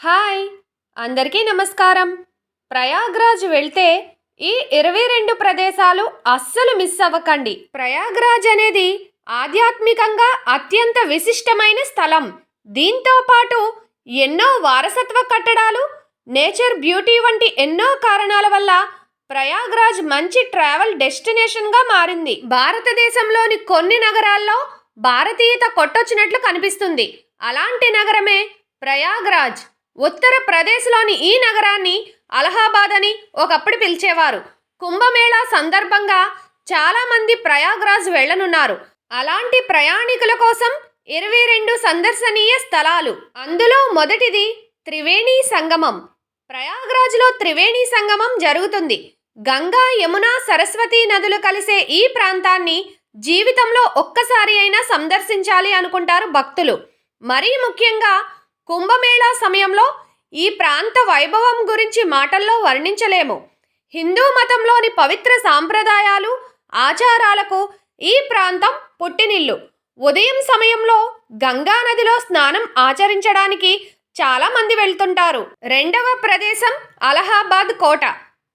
Hi అందరికీ నమస్కారం. ప్రయాగ్రాజ్ వెళ్తే ఈ ఇరవై రెండు ప్రదేశాలు అస్సలు మిస్ అవ్వకండి. ప్రయాగ్రాజ్ అనేది ఆధ్యాత్మికంగా అత్యంత విశిష్టమైన స్థలం. దీంతో పాటు ఎన్నో వారసత్వ కట్టడాలు నేచర్ బ్యూటీ వంటి ఎన్నో కారణాల వల్ల ప్రయాగ్రాజ్ మంచి ట్రావెల్ డెస్టినేషన్గా మారింది. భారతదేశంలోని కొన్ని నగరాల్లో భారతీయత కొట్టొచ్చినట్లు కనిపిస్తుంది. అలాంటి నగరమే ప్రయాగ్రాజ్. ఉత్తరప్రదేశ్లోని ఈ నగరాన్ని అలహాబాద్ అని ఒకప్పుడు పిలిచేవారు. కుంభమేళా సందర్భంగా చాలామంది ప్రయాగ్రాజ్ వెళ్ళనున్నారు. అలాంటి ప్రయాణికుల కోసం ఇరవై రెండు సందర్శనీయ స్థలాలు. అందులో మొదటిది త్రివేణి సంగమం. ప్రయాగ్రాజ్లో త్రివేణి సంగమం జరుగుతుంది. గంగా యమున సరస్వతి నదులు కలిసే ఈ ప్రాంతాన్ని జీవితంలో ఒక్కసారి అయినా సందర్శించాలి అనుకుంటారు భక్తులు. మరీ ముఖ్యంగా కుంభమేళా సమయంలో ఈ ప్రాంత వైభవం గురించి మాటల్లో వర్ణించలేము. హిందూ మతంలోని పవిత్ర సాంప్రదాయాలు ఆచారాలకు ఈ ప్రాంతం పుట్టినిల్లు. ఉదయం సమయంలో గంగా నదిలో స్నానం ఆచరించడానికి చాలా మంది వెళ్తుంటారు. రెండవ ప్రదేశం అలహాబాద్ కోట.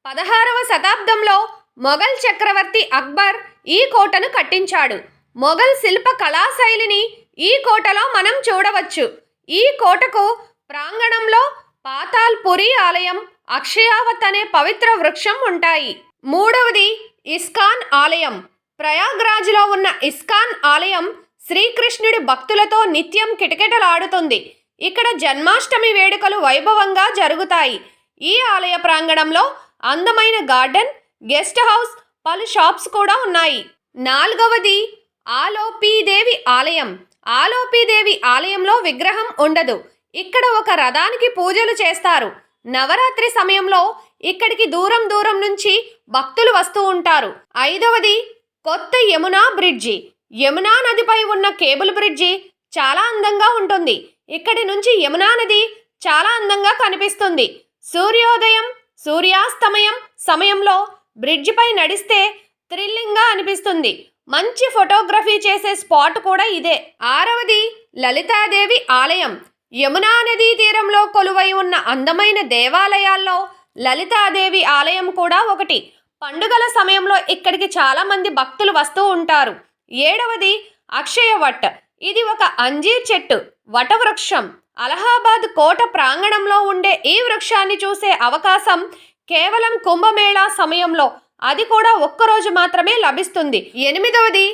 పదహారవ శతాబ్దంలో మొఘల్ చక్రవర్తి అక్బర్ ఈ కోటను కట్టించాడు. మొఘల్ శిల్ప కళాశైలిని ఈ కోటలో మనం చూడవచ్చు. ఈ కోటకు ప్రాంగణంలో పాతాల్పురి ఆలయం అక్షయావత్ అనే పవిత్ర వృక్షం ఉంటాయి. మూడవది ఇస్కాన్ ఆలయం. ప్రయాగ్రాజ్లో ఉన్న ఇస్కాన్ ఆలయం శ్రీకృష్ణుడి భక్తులతో నిత్యం కిటకిటలాడుతుంది. ఇక్కడ జన్మాష్టమి వేడుకలు వైభవంగా జరుగుతాయి. ఈ ఆలయ ప్రాంగణంలో అందమైన గార్డెన్ గెస్ట్ హౌస్ పలు షాప్స్ కూడా ఉన్నాయి. నాలుగవది ఆలోపీదేవి ఆలయం. ఆలోపీదేవి ఆలయంలో విగ్రహం ఉండదు. ఇక్కడ ఒక రథానికి పూజలు చేస్తారు. నవరాత్రి సమయంలో ఇక్కడికి దూరం దూరం నుంచి భక్తులు వస్తూ ఉంటారు. ఐదవది కొత్త యమునా బ్రిడ్జి. యమునా నదిపై ఉన్న కేబుల్ బ్రిడ్జి చాలా అందంగా ఉంటుంది. ఇక్కడి నుంచి యమునా నది చాలా అందంగా కనిపిస్తుంది. సూర్యోదయం సూర్యాస్తమయం సమయంలో బ్రిడ్జిపై నడిస్తే థ్రిల్లింగ్గా అనిపిస్తుంది. మంచి ఫోటోగ్రఫీ చేసే స్పాట్ కూడా ఇదే. ఆరవది లలితాదేవి ఆలయం. యమునా నదీ తీరంలో కొలువై ఉన్న అందమైన దేవాలయాల్లో లలితాదేవి ఆలయం కూడా ఒకటి. పండుగల సమయంలో ఇక్కడికి చాలా మంది భక్తులు వస్తూ ఉంటారు. ఏడవది అక్షయ వట్ ఇది ఒక అంజీర్ చెట్టు వటవృక్షం. అలహాబాద్ కోట ప్రాంగణంలో ఉండే ఈ వృక్షాన్ని చూసే అవకాశం కేవలం కుంభమేళా సమయంలో అది కూడా ఒక్కరోజు మాత్రమే లభిస్తుంది. ఎనిమిదవది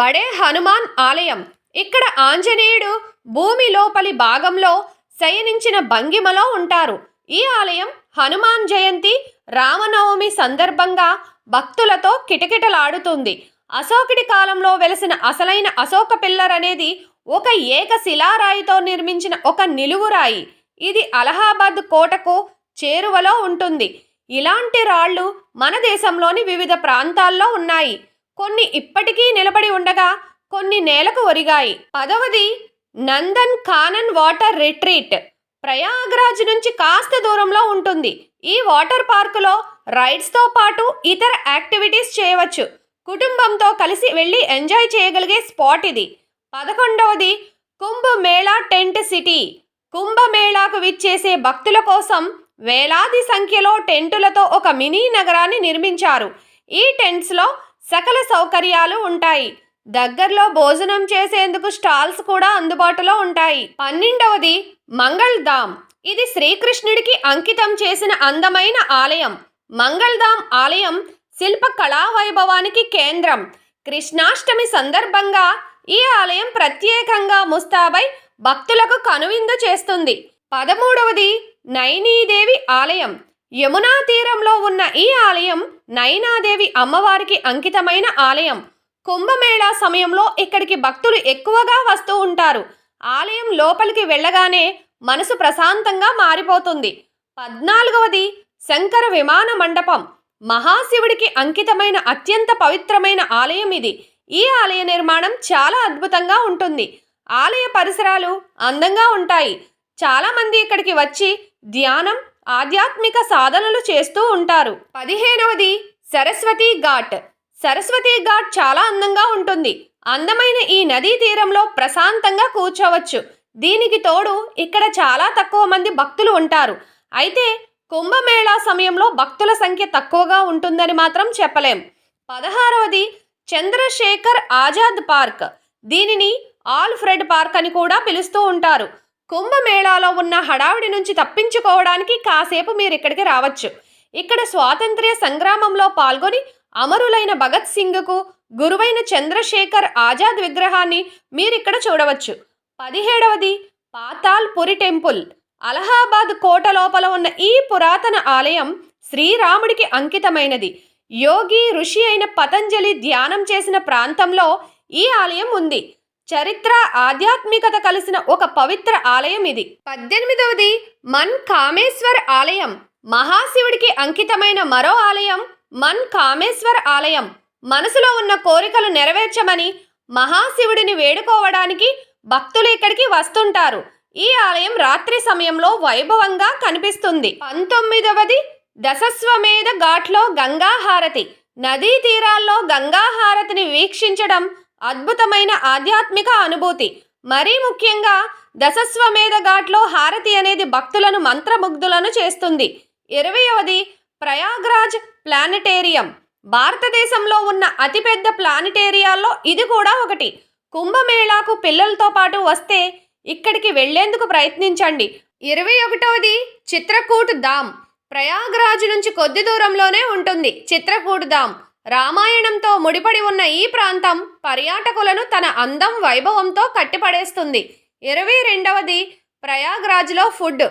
బడే హనుమాన్ ఆలయం. ఇక్కడ ఆంజనేయుడు భూమి లోపలి భాగంలో శయనించిన భంగిమలో ఉంటారు. ఈ ఆలయం హనుమాన్ జయంతి రామనవమి సందర్భంగా భక్తులతో కిటకిటలాడుతుంది. అశోకుడి కాలంలో వెలసిన అసలైన అశోక పిల్లర్ అనేది ఒక ఏక శిలారాయితో నిర్మించిన ఒక నిలువురాయి ఇది అలహాబాద్ కోటకు చేరువలో ఉంటుంది. ఇలాంటి రాళ్ళు మన దేశంలోని వివిధ ప్రాంతాల్లో ఉన్నాయి. కొన్ని ఇప్పటికీ నిలబడి ఉండగా కొన్ని నేలకు ఒరిగాయి. పదవది నందన్ కానన్ వాటర్ రిట్రీట్. ప్రయాగ్రాజ్ నుంచి కాస్త దూరంలో ఉంటుంది. ఈ వాటర్ పార్కులో రైడ్స్తో పాటు ఇతర యాక్టివిటీస్ చేయవచ్చు. కుటుంబంతో కలిసి వెళ్ళి ఎంజాయ్ చేయగలిగే స్పాట్ ఇది. పదకొండవది కుంభమేళా టెంట్ సిటీ. కుంభమేళాకు విచ్చేసే భక్తుల కోసం వేలాది సంఖ్యలో టెంటులతో ఒక మినీ నగరాన్ని నిర్మించారు. ఈ టెంట్స్లో సకల సౌకర్యాలు ఉంటాయి. దగ్గరలో భోజనం చేసేందుకు స్టాల్స్ కూడా అందుబాటులో ఉంటాయి. పన్నెండవది మంగళ్ ధామ్. ఇది శ్రీకృష్ణుడికి అంకితం చేసిన అందమైన ఆలయం. మంగళ్ ధామ్ ఆలయం శిల్ప కళా వైభవానికి కేంద్రం. కృష్ణాష్టమి సందర్భంగా ఈ ఆలయం ప్రత్యేకంగా ముస్తాబై భక్తులకు కనువిందు చేస్తుంది. పదమూడవది నైనీదేవి ఆలయం. యమునా తీరంలో ఉన్న ఈ ఆలయం నైనాదేవి అమ్మవారికి అంకితమైన ఆలయం. కుంభమేళా సమయంలో ఇక్కడికి భక్తులు ఎక్కువగా వస్తూ ఉంటారు. ఆలయం లోపలికి వెళ్ళగానే మనసు ప్రశాంతంగా మారిపోతుంది. పద్నాలుగవది శంకర విమాన మండపం. మహాశివుడికి అంకితమైన అత్యంత పవిత్రమైన ఆలయం ఇది. ఈ ఆలయ నిర్మాణం చాలా అద్భుతంగా ఉంటుంది. ఆలయ పరిసరాలు అందంగా ఉంటాయి. చాలామంది ఇక్కడికి వచ్చి ధ్యానం ఆధ్యాత్మిక సాధనలు చేస్తూ ఉంటారు. పదిహేనవది సరస్వతి ఘాట్. సరస్వతి ఘాట్ చాలా అందంగా ఉంటుంది. అందమైన ఈ నదీ తీరంలో ప్రశాంతంగా కూర్చోవచ్చు. దీనికి తోడు ఇక్కడ చాలా తక్కువ మంది భక్తులు ఉంటారు. అయితే కుంభమేళా సమయంలో భక్తుల సంఖ్య తక్కువగా ఉంటుందని మాత్రం చెప్పలేం. పదహారవది చంద్రశేఖర్ ఆజాద్ పార్క్. దీనిని ఆల్ఫ్రెడ్ పార్క్ అని కూడా పిలుస్తూ ఉంటారు. కుంభమేళాలో ఉన్న హడావిడి నుంచి తప్పించుకోవడానికి కాసేపు మీరు ఇక్కడికి రావచ్చు. ఇక్కడ స్వాతంత్ర్య సంగ్రామంలో పాల్గొని అమరులైన భగత్ సింగ్కు గురువైన చంద్రశేఖర్ ఆజాద్ విగ్రహాన్ని మీరిక్కడ చూడవచ్చు. పదిహేడవది పాతాల్పురి టెంపుల్. అలహాబాద్ కోట లోపల ఉన్న ఈ పురాతన ఆలయం శ్రీరాముడికి అంకితమైనది. యోగి ఋషి అయిన పతంజలి ధ్యానం చేసిన ప్రాంతంలో ఈ ఆలయం ఉంది. చరిత్ర ఆధ్యాత్మికత కలిసిన ఒక పవిత్ర ఆలయం ఇది. పద్దెనిమిదవది మన్ కామేశ్వర్ ఆలయం. మహాశివుడికి అంకితమైన మరో ఆలయం మన్ కామేశ్వర్ ఆలయం. మనసులో ఉన్న కోరికలు నెరవేర్చమని మహాశివుడిని వేడుకోవడానికి భక్తులు ఇక్కడికి వస్తుంటారు. ఈ ఆలయం రాత్రి సమయంలో వైభవంగా కనిపిస్తుంది. పంతొమ్మిదవది దశస్వమేధ ఘాట్లో గంగాహారతి. నదీ తీరాల్లో గంగాహారతిని వీక్షించడం అద్భుతమైన ఆధ్యాత్మిక అనుభూతి. మరీ ముఖ్యంగా దశస్వమేధ ఘాట్లో హారతి అనేది భక్తులను మంత్రముగ్ధులను చేస్తుంది. ఇరవయవది ప్రయాగ్రాజ్ ప్లానెటేరియం. భారతదేశంలో ఉన్న అతిపెద్ద ప్లానెటేరియాల్లో ఇది కూడా ఒకటి. కుంభమేళాకు పిల్లలతో పాటు వస్తే ఇక్కడికి వెళ్ళేందుకు ప్రయత్నించండి. ఇరవై ఒకటవది చిత్రకూట్ ధామ్. ప్రయాగ్రాజ్ నుంచి కొద్ది దూరంలోనే ఉంటుంది. చిత్రకూట్ ధామ్. రామాయణంతో ముడిపడి ఉన్న ఈ ప్రాంతం పర్యాటకులను తన అందం వైభవంతో కట్టిపడేస్తుంది. ఇరవై రెండవది ప్రయాగ్రాజ్లో ఫుడ్.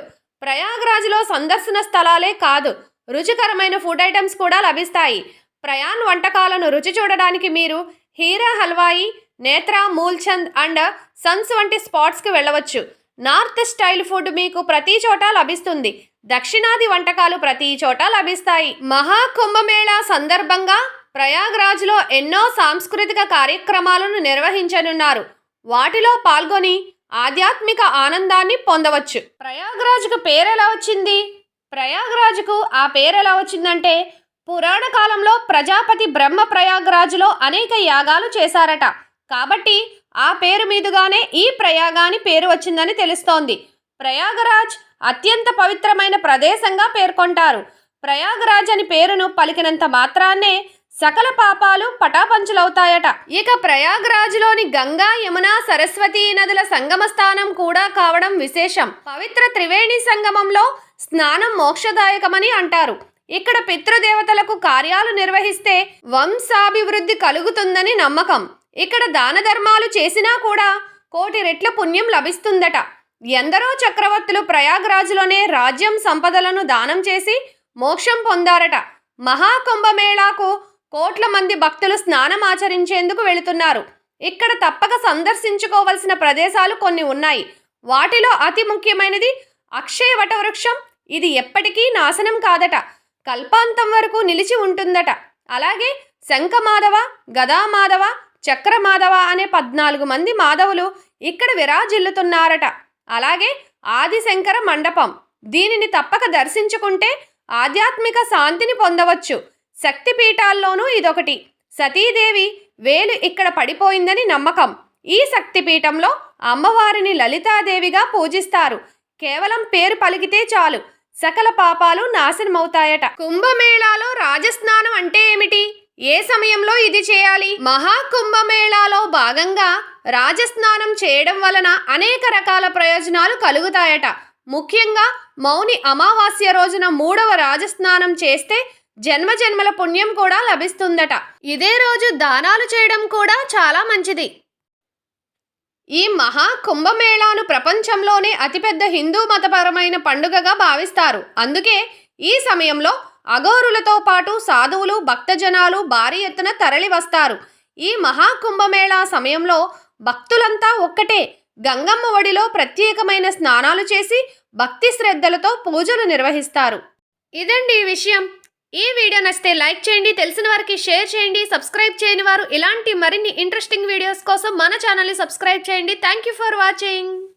ప్రయాగ్రాజ్లో సందర్శన స్థలాలే కాదు రుచికరమైన ఫుడ్ ఐటమ్స్ కూడా లభిస్తాయి. ప్రయాణ్ వంటకాలను రుచి చూడడానికి మీరు హీరా హల్వాయి నేత్రా మూల్చంద్ అండ్ సన్స్ వంటి స్పాట్స్కి వెళ్ళవచ్చు. నార్త్ స్టైల్ ఫుడ్ మీకు ప్రతి చోట లభిస్తుంది. దక్షిణాది వంటకాలు ప్రతి చోట లభిస్తాయి. మహాకుంభమేళా సందర్భంగా ప్రయాగ్రాజ్లో ఎన్నో సాంస్కృతిక కార్యక్రమాలను నిర్వహించనున్నారు. వాటిలో పాల్గొని ఆధ్యాత్మిక ఆనందాన్ని పొందవచ్చు. ప్రయాగ్రాజ్కు పేరు ఎలా వచ్చింది? ప్రయాగ్రాజ్కు ఆ పేరు ఎలా వచ్చిందంటే పురాణ కాలంలో ప్రజాపతి బ్రహ్మ ప్రయాగ్రాజ్లో అనేక యాగాలు చేశారట. కాబట్టి ఆ పేరు మీదుగానే ఈ ప్రయాగాని పేరు వచ్చిందని తెలుస్తోంది. ప్రయాగరాజ్ అత్యంత పవిత్రమైన ప్రదేశంగా పేర్కొంటారు. ప్రయాగరాజ్ అని పేరును పలికినంత మాత్రాన్నే సకల పాపాలు పటాపంచులవుతాయట. ఇక ప్రయాగ్రాజ్లోని గంగా యమున సరస్వతి నదుల సంగమ స్థానం కూడా కావడం విశేషం. పవిత్ర త్రివేణి సంగమంలో స్నానం మోక్షదాయకమని అంటారు. ఇక్కడ పితృదేవతలకు కార్యాలు నిర్వహిస్తే వంశాభివృద్ధి కలుగుతుందని నమ్మకం. ఇక్కడ దాన ధర్మాలు చేసినా కూడా కోటి రెట్ల పుణ్యం లభిస్తుందట. ఎందరో చక్రవర్తులు ప్రయాగ్రాజ్లోనే రాజ్యం సంపదలను దానం చేసి మోక్షం పొందారట. మహాకుంభమేళాకు కోట్ల మంది భక్తులు స్నానం ఆచరించేందుకు వెళుతున్నారు. ఇక్కడ తప్పక సందర్శించుకోవలసిన ప్రదేశాలు కొన్ని ఉన్నాయి. వాటిలో అతి ముఖ్యమైనది అక్షయ వటవృక్షం. ఇది ఎప్పటికీ నాశనం కాదట. కల్పాంతం వరకు నిలిచి ఉంటుందట. అలాగే శంఖమాధవ గదామాధవ చక్రమాధవ అనే పద్నాలుగు మంది మాధవులు ఇక్కడ విరాజిల్లుతున్నారట. అలాగే ఆదిశంకర మండపం. దీనిని తప్పక దర్శించుకుంటే ఆధ్యాత్మిక శాంతిని పొందవచ్చు. శక్తిపీఠాల్లోనూ ఇదొకటి. సతీదేవి వేలు ఇక్కడ పడిపోయిందని నమ్మకం. ఈ శక్తిపీఠంలో అమ్మవారిని లలితాదేవిగా పూజిస్తారు. కేవలం పేరు పలికితే చాలు. సకల పాపాలు నాశనమవుతాయట. కుంభమేళాలో రాజస్నానం అంటే ఏమిటి? ఏ సమయంలో ఇది చేయాలి? మహాకుంభమేళాలో భాగంగా రాజస్నానం చేయడం వలన అనేక రకాల ప్రయోజనాలు కలుగుతాయట. ముఖ్యంగా మౌని అమావాస్య రోజున మూడవ రాజస్నానం చేస్తే జన్మ జన్మల పుణ్యం కూడా లభిస్తుందట. ఇదే రోజు దానాలు చేయడం కూడా చాలా మంచిది. ఈ మహా కుంభమేళాను ప్రపంచంలోనే అతిపెద్ద హిందూ మతపరమైన పండుగగా భావిస్తారు. అందుకే ఈ సమయంలో అఘోరులతో పాటు సాధువులు భక్తజనాలు భారీ ఎత్తున తరలి వస్తారు. ఈ మహాకుంభమేళా సమయంలో భక్తులంతా ఒక్కటే గంగమ్మ ఒడిలో ప్రత్యేకమైన స్నానాలు చేసి భక్తి శ్రద్ధలతో పూజలు నిర్వహిస్తారు. ఇదండి ఈ విషయం. ఈ వీడియో నచ్చితే లైక్ చేయండి తెలిసిన వారికి షేర్ చేయండి సబ్స్క్రైబ్ చేయని వారు ఇలాంటి మరిన్ని ఇంట్రెస్టింగ్ వీడియోస్ కోసం మన ఛానల్ని సబ్స్క్రైబ్ చేయండి. Thank you for watching